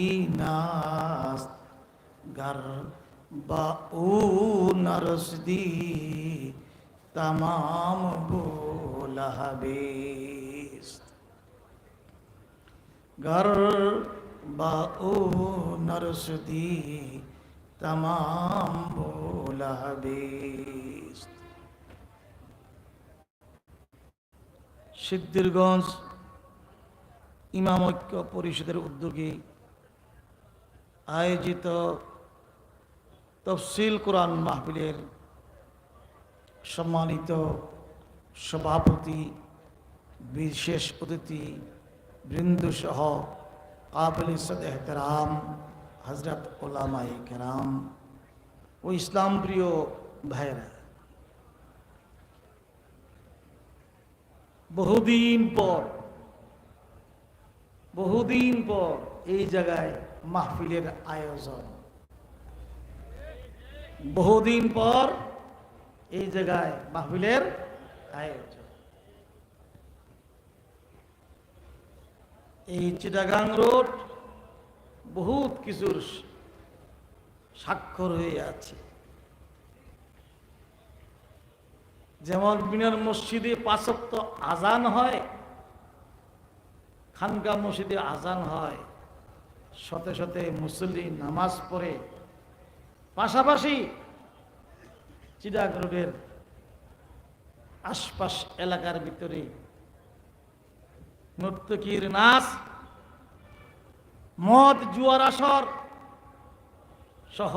ইনাস গর্বাউন রসদি তমাম ভুলহবেস। গর্বাউন রসদি তমাম ভুলহবেস। সিদ্ধিরগঞ্জ ইমাম ঐক্য পরিষদের উদ্যোগে আয়োজিত তফসিল কোরআন মাহফিলের সম্মানিত সভাপতি, বিশেষ অতিথি বৃন্দসহ কাবলি সদেহতরাম হজরত ওলামাই কেরাম ও ইসলাম প্রিয় ভাইরা বহুদিন পর বহুদিন পর এই জায়গায় মাহফিলের আয়োজন। বহুদিন পর এই জায়গায় মাহফিলের আয়োজন। এই চিটাগাং রোড বহুত কিছুর স্বাক্ষর হয়ে আছে। যেমন মিনার মসজিদে পাঁচক্ত আজান হয় খানকা মসজিদে আজান হয় শতে শতে মুসল্লি নামাজ পড়ে। পাশাপাশি চিরাগ রোডের আশপাশ এলাকার ভিতরে নর্তকীর নাচ মদ, জুয়ার আসর সহ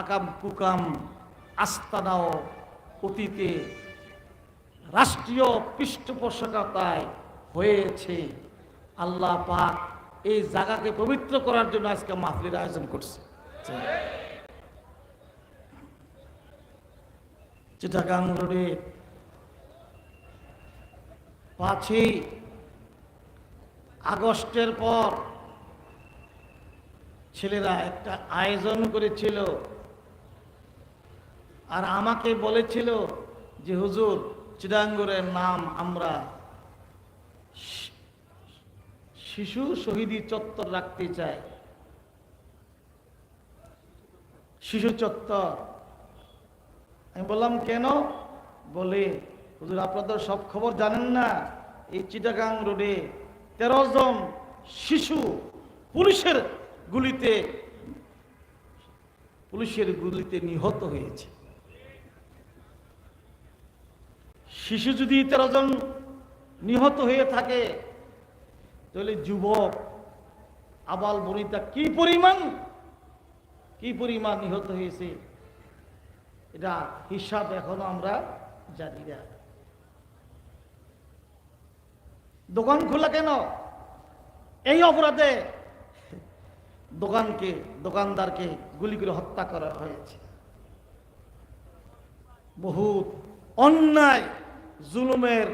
আকাম কুকাম আস্তানাও অতীতে রাষ্ট্রীয় পৃষ্ঠপোষকতায় হয়েছে। আল্লাহ পাক এই জায়গাকে পবিত্র করার জন্য আজকে মাহফিলের আয়োজন করছে। চিটাগাং রোডে পাঁচই আগস্টের পর ছেলেরা একটা আয়োজন করেছিল। আর আমাকে বলেছিল যে, হুজুর চিদাঙ্গরের নাম আমরা শিশু শহীদি চত্বর রাখতে চাই শিশু চত্বর। আমি বললাম, কেন? বলে, হুজুর আপনাদের সব খবর জানেন না। এই চিটাগাং রোডে তেরো জন শিশু পুলিশের গুলিতে পুলিশের গুলিতে নিহত হয়েছে। শিশু যদি তেরো জন নিহত হয়ে থাকে। তাহলে যুবক, আবাল বনিতা কি পরিমাণ? কি পরিমাণ নিহত হয়েছে? এটা হিসাব এখনও আমরা জানি না। দোকান খোলা কেন? এই অপরাধে দোকানকে, দোকানদারকে গুলি করে হত্যা করা হয়েছে। বহুত অন্যায়, জুলুমের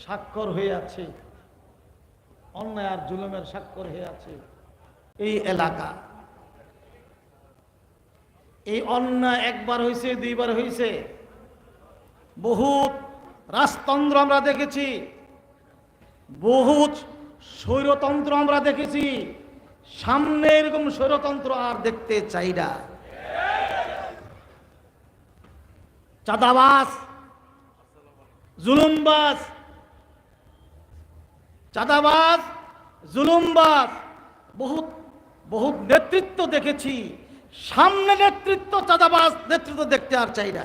স্বাক্ষর হয়ে আছে। অন্যায় আর জুলুমের স্বাক্ষর হয়ে আছে। এই এলাকা। এই অন্যায় একবার হয়েছে দুইবার হয়েছে বহুত রাজতন্ত্র আমরা দেখেছি। বহুত স্বৈরতন্ত্র আমরা দেখেছি। সামনে এরকম স্বৈরতন্ত্র আর দেখতে চাই না। চাঁদাবাস জুলুমবাস চাঁদাবাস জুলুমবাজ, বহুত বহুত নেতৃত্ব দেখেছি। সামনে নেতৃত্ব, চাঁদাবাজ নেতৃত্ব দেখতে আর চাই না।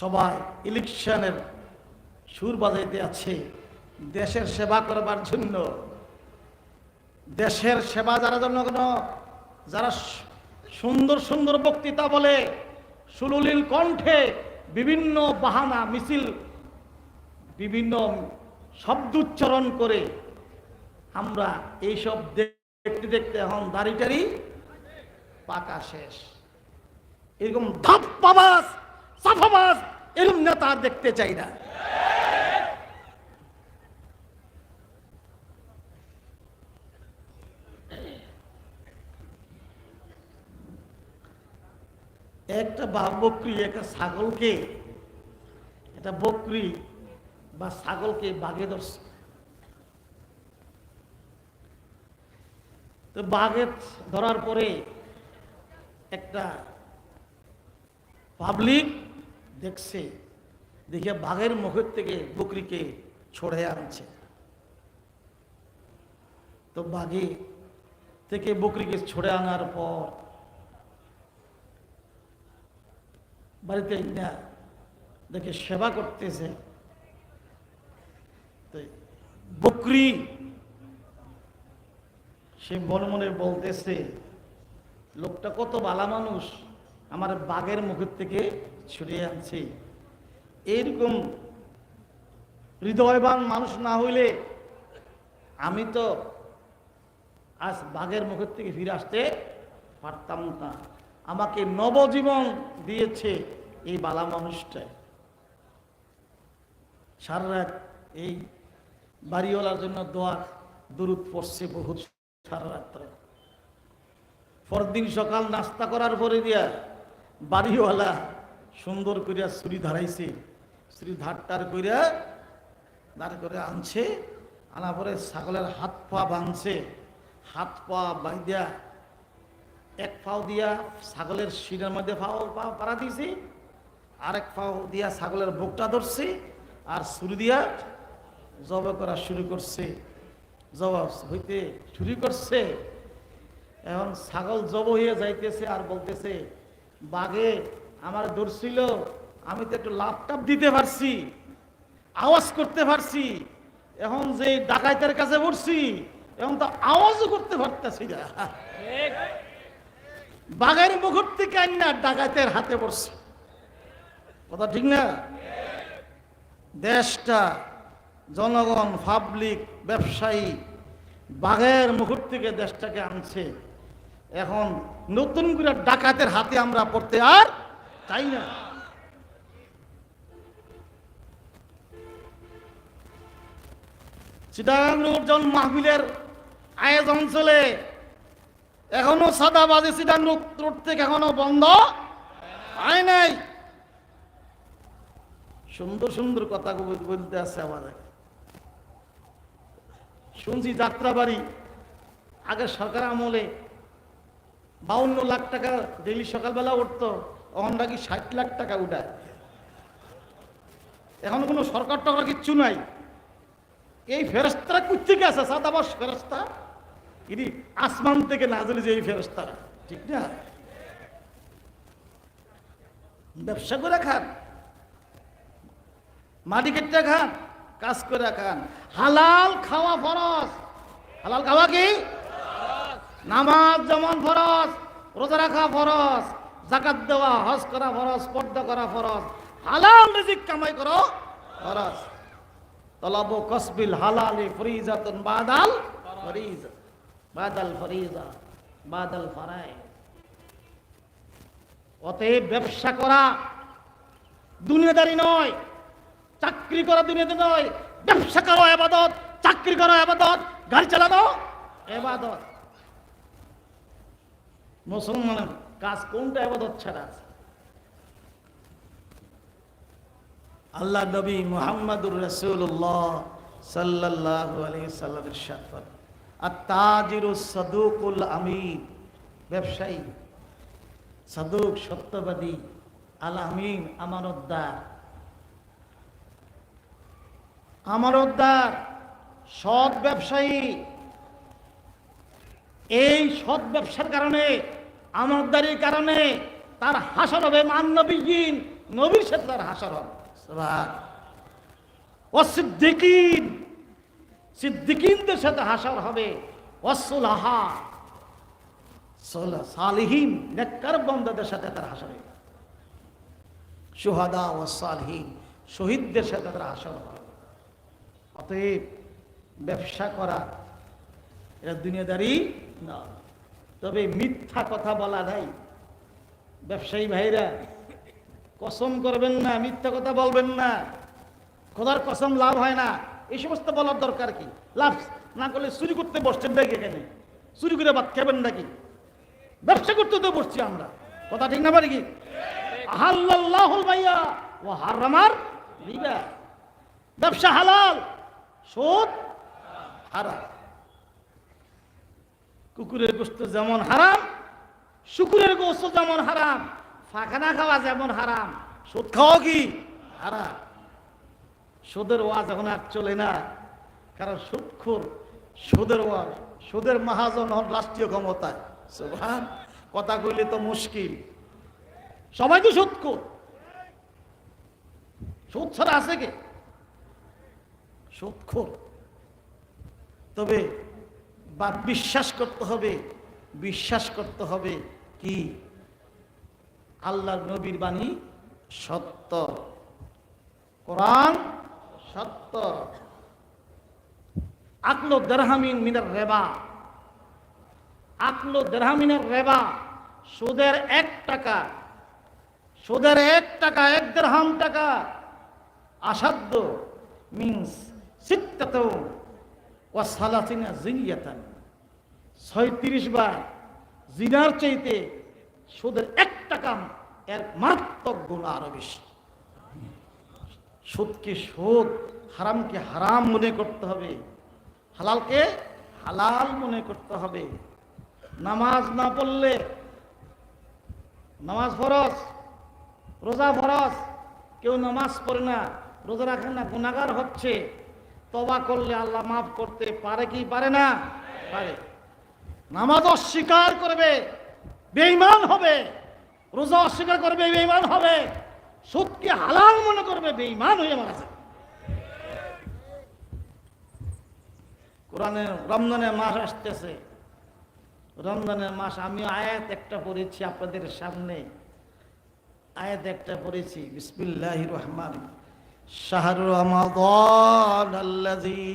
সবাই ইলেকশনের সুর বাজাইতে আছে। দেশের সেবা করবার জন্য। দেশের সেবা যারা জন্য যারা সুন্দর সুন্দর বক্তৃতা বলে সুললিল কণ্ঠে বিভিন্ন বাহানা, মিছিল, বিভিন্ন শব্দ উচ্চারণ করে আমরা এইসব দেখতে দেখতে এখন দাড়িটারি পাকা শেষ। এরকম ধাপ ধাপ্পাবাস সাফাবাস এরকম নেতা দেখতে চাই না। একটা বাপ বকরি, একটা ছাগলকে, একটা বকরি বা ছাগলকে বাঘে ধরছে। তো বাঘে ধরার পরে একটা পাবলিক দেখছে দেখে বাঘের মুখের থেকে বকরিকে ছড়ে আনছে। তো বাঘে থেকে বকরিকে ছড়ে আনার পর বাড়িতে না দেখে সেবা করতেছে। বকরি, সে মনে মনে বলতেছে, লোকটা কত বালা মানুষ, আমার বাঘের মুখের থেকে ছুড়িয়ে আনছে। এইরকম হৃদয়বান মানুষ না হইলে আমি তো আজ বাঘের মুখের থেকে ফিরে আসতে পারতাম না। আমাকে নবজীবন দিয়েছে এই বালা মানুষটা সারা রাত এই বাড়িওয়ালার জন্য দোয়া দূরত পড়ছে বহুত সারা রাত্রে। পরদিন সকাল নাস্তা করার পরে দিয়া বাড়িওয়ালা সুন্দর করিয়া ছুরি ধারাইছে। ছুরি ধারটার করিয়া দাঁড় করে আনছে আনা পরে ছাগলের হাত পা ভাঙছে। হাত পা বাইদিয়া এক পাও দিয়া ছাগলের শিরের মধ্যে পাও পাড়া দিয়েছি আর এক পাও দিয়া ছাগলের বুকটা ধরছি, আর ছুরি দিয়া জব করা শুরু করছে। জব হইতে শুরু করছে। এখন ছাগল জব হয়ে যাইতেছে আর বলতেছে, বাঘে, আমার ধরছিল আমি তো একটু লাপটাপ দিতে পারছি, আওয়াজ করতে পারছি, এখন যে ডাকাইতের কাছে পড়ছি এখন তো আওয়াজও করতে পারতেছি না। বাঘের মুখর থেকে আইনা ডাকাইতের হাতে পড়ছে। কথা ঠিক না? দেশটা, জনগণ পাবলিক ব্যবসায়ী বাঘের মুখর থেকে দেশটাকে আনছে। এখন নতুন করে ডাকাতের হাতে আমরা পড়তে আর চাই না। চিটাগাং রোড মাহবিলের আয়োজন চলে। এখনও সাদাবাজি চিটাং রোড থেকে এখনও বন্ধ হয় নাই। সুন্দর সুন্দর কথা বলতে আছে আমাদের। শুনছি যাত্রাবাড়ি, আগে সরকার আমলে বাউন্ন লাখ টাকা ডেলি সকালবেলা উঠতো, এখন নাকি ষাট লাখ টাকা উঠায়। এখন কোনো সরকার টরকার কিচ্ছু নাই। এই ফেরস্তারা কোথেকে আছে? সাদাবাস ফেরস্তা ইনি আসমান থেকে নাজলে যে এই ফেরস্তারা ঠিক না? ব্যবসা করে খান। মাটি কেটে খান, কাজ করে খান। হালাল খাওয়া ফরজ। হালাল খাওয়া কি? নামাজ যেমন ফরজ, রোজা রাখা ফরজ জাকাত দেওয়া, হজ করা ফরজ, পর্দা করা ফরজ। হালাল রিজিক কামাই করো, ফরজ। তলাবু কসবিল হালালি ফরিজাতুন বাদাল ফরিজ বাদাল ফরিজা বাদাল ফরাই অতএব ব্যবসা করা দুনিয়াদারি নয়, চাকরি করা দুনিয়াতে নয়, ব্যবসা করো এবাদত চাকরি করো এবাদত গাড়ি চালানো এবাদত মুসলমানের কাজ কোনটা এবাদত ছাড়া আছে? আল্লাহ নবী মুহাম্মদুর রসুল্লাহ সাল্লাহ আলী সাল্লাম ইরশাদ করেন আর তাজিরু সদুকুল আমিন। ব্যবসায়ী, সদুক, সত্যবাদী, আল আমিন, আমানতদার। আমানতদার, সৎ ব্যবসায়ী। এই সৎ ব্যবসার কারণে, আমানতদারির কারণে তার হাসর হবে মান নবীন। নবীর সাথে তার হাসর হবে। সিদ্দিকিনদের সাথে হাসর হবে। অসুলাহা সালিহীন নেকর বন্দাদের সাথে তার হাসর হবে। সুহাদা ও সালহীন, শহীদদের সাথে তার হাসর হবে। অতএব ব্যবসা করা এটা দুনিয়াদারি না। তবে মিথ্যা কথা বলা নাই। ব্যবসায়ী ভাইরা, কসম করবেন না, মিথ্যা কথা বলবেন না। খোদার কসম লাভ হয় না। এই সমস্ত বলার দরকার কি? লাভ না করলে চুরি করতে বসছেন নাকি এখানে। চুরি করে ভাত খাবেন নাকি? ব্যবসা করতে তো বসছি আমরা। কথা ঠিক না পারি কি? আহাল্লাহুল ভাইয়া ও হারামার ব্যবসা হালাল, সুদ হারাম। কুকুরের গোস্ত যেমন হারাম, শুকুরের গোস্ত যেমন হারাম ফাঁকানা খাওয়া যেমন হারাম, সুদ খাওয়া কি? হারাম। সুদের ওয়াজ এখন আর চলে না। কারণ সুদখোর, সুদের ওয়াজ, সুদের মহাজন হন রাষ্ট্রীয় ক্ষমতায়। কথা কইলে তো মুশকিল। সবাই তো সুদখোর। সুদ ছাড়া আছে কে? সুদখোর। তবে বা বিশ্বাস করতে হবে, বিশ্বাস করতে হবে কি? আল্লাহর নবীর বাণী সত্য। কোরআন সত্য আকলো দেরহামিন মিনার রেবা। আকলো দেরহামিনের রেবা সুদের এক টাকা। সুদের এক টাকা, এক দেড়হাম টাকা। আসাধ্য মিনস সিত্তাত ওয়া সালাতিনা জিনিয়াতান। ছয়ত্রিশ বার জিনার চাইতে সুদের এক টাকা এর মারাত্মক গুণ আরও বেশি। সুদকে সুদ? হারামকে হারাম মনে করতে হবে। হালালকে হালাল মনে করতে হবে। নামাজ না পড়লে নামাজ ফরজ, রোজা ফরজ, কেউ নামাজ পড়ে না, রোজা রাখে না গুণাগার হচ্ছে। তবা করলে আল্লাহ মাফ করতে পারে কি পারে না? পারে। নামাজ অস্বীকার করবে, বেঈমান হবে। রোজা অস্বীকার করবে, বেঈমান হবে। সুদকে হালাল মনে করবে, বেঈমান হয়ে মারা যাবে কোরআনে রমজানের মাস আসতেছে। রমজানের মাস আমি আয়াত একটা পড়েছি আপনাদের সামনে। আয়াত একটা পড়েছি বিসমিল্লাহ রহমান শাহর রমাদান আল্লাযী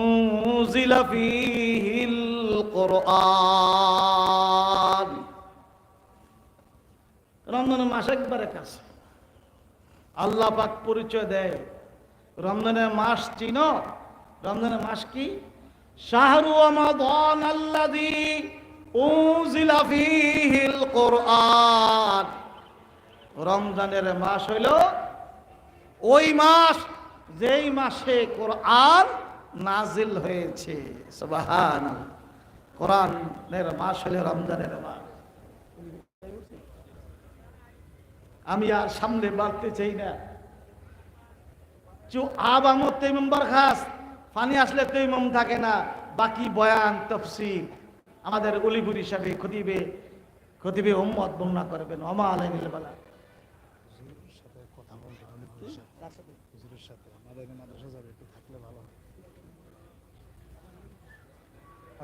উনজিলা ফীহিল কোরআন। রমজানের মাস একবারে কাছে। আল্লাহ পাক পরিচয় দেয়। রমজানের মাস চিনো রমজানের মাস কি? শাহরু উনজিলা ফীহিল কোরআন। রমজানের মাস হইল ওই মাস, যেই মাসে কোরআন নাজিল হয়েছে। সুবহান কোরআনের মাস হলে রমজানের মাস। আমি আর সামনে বাড়তে চাই না। চু আব আমত তেমন খাস পানি আসলে তেমন থাকে না। বাকি বয়ান তফসির আমাদের অলিপুর হিসাবে খতিবে খতিবে উম্মত বর্ণনা করবেন। অমা আলাই বেলা। হুজুরের সাথে কথা বলতে অনেক হুজুরের সাথে আমাদের এখানে মাদ্রাসা যাবে একটু থাকলে ভালো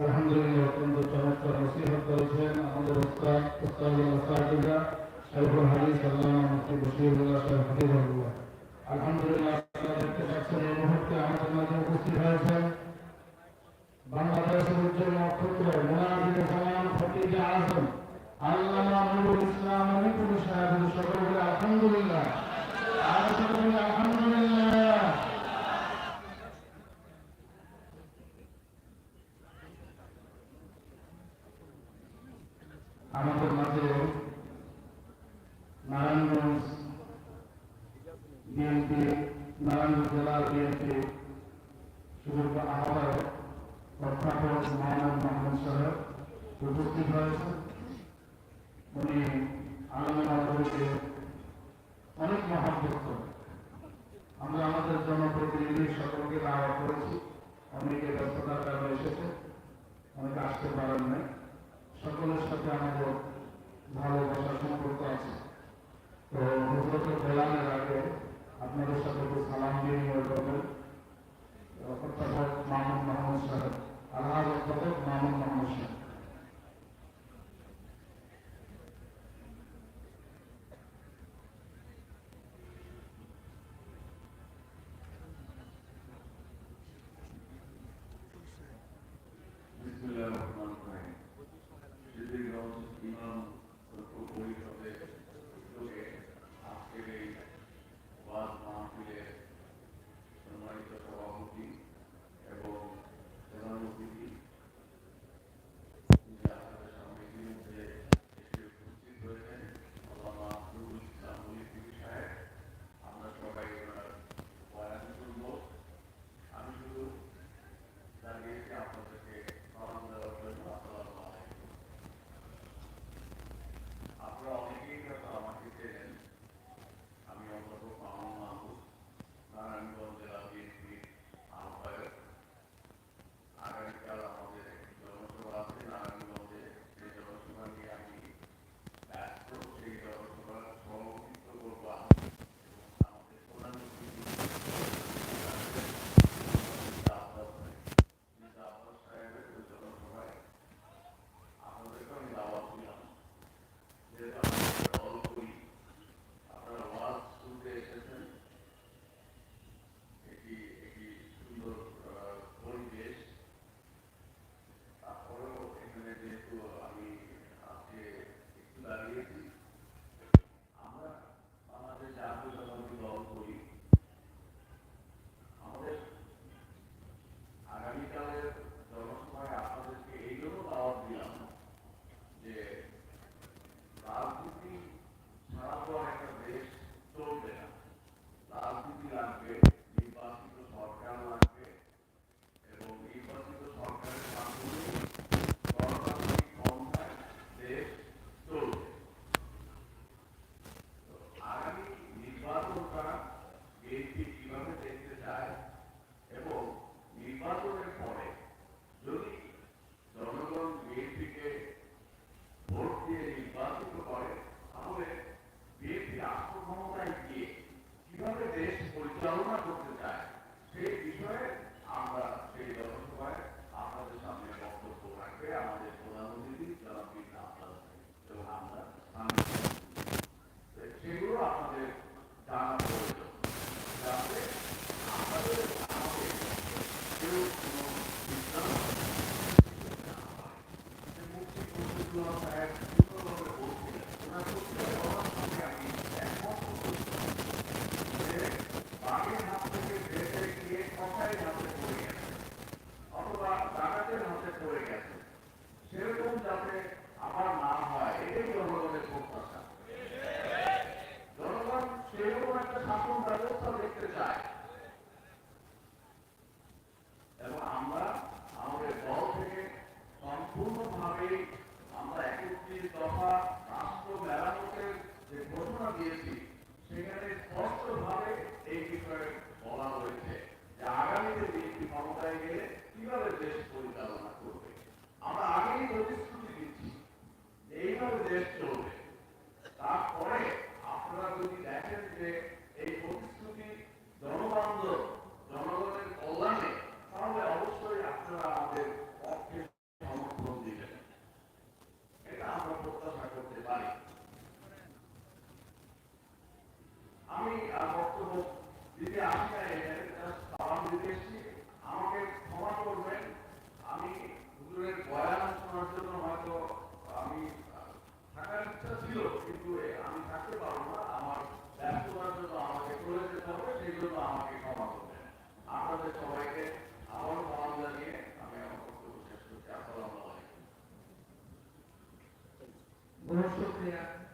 আলহামদুলিল্লাহ, অত্যন্ত চমৎকার নসিহত করেছেন আমাদের শাইখুল হাদিস আল্লামা মুফতি বশিরুল্লাহ সাহেব হাফিজাহুল্লাহ আলহামদুলিল্লাহ আর সকলকে আলহামদুলিল্লাহ আমাদের মাঝে নারায়ণগঞ্জ বিএনপি নারায়ণগঞ্জ জেলা বিএনপি সুযোগ্য আহ্বায়ক অধ্যাপক মোহাম্মদ মোহাম্মদ সাহেব উপস্থিত হয়েছে উনি আনন্দ আমাদেরকে অনেক মহাব্বত করেন আমরা আমাদের জনপ্রতিনিধি সকলকে দাওয়া করেছি। অনেকে ব্যস্ততার কারণে এসেছে। অনেকে আসতে পারেন নাই। সকলের সাথে আমাদের ভালোবাসার সম্পর্ক আছে। তো হুজরতে বলানের আগে আপনাদের সাথে একটু সালাম বিনিময় করবেন। অধ্যাপক মাহমুদ মোহাম্মদ সাহেব, আল্লাহ অধ্যাপক মাহমুদ মোহাম্মদ সাহেব।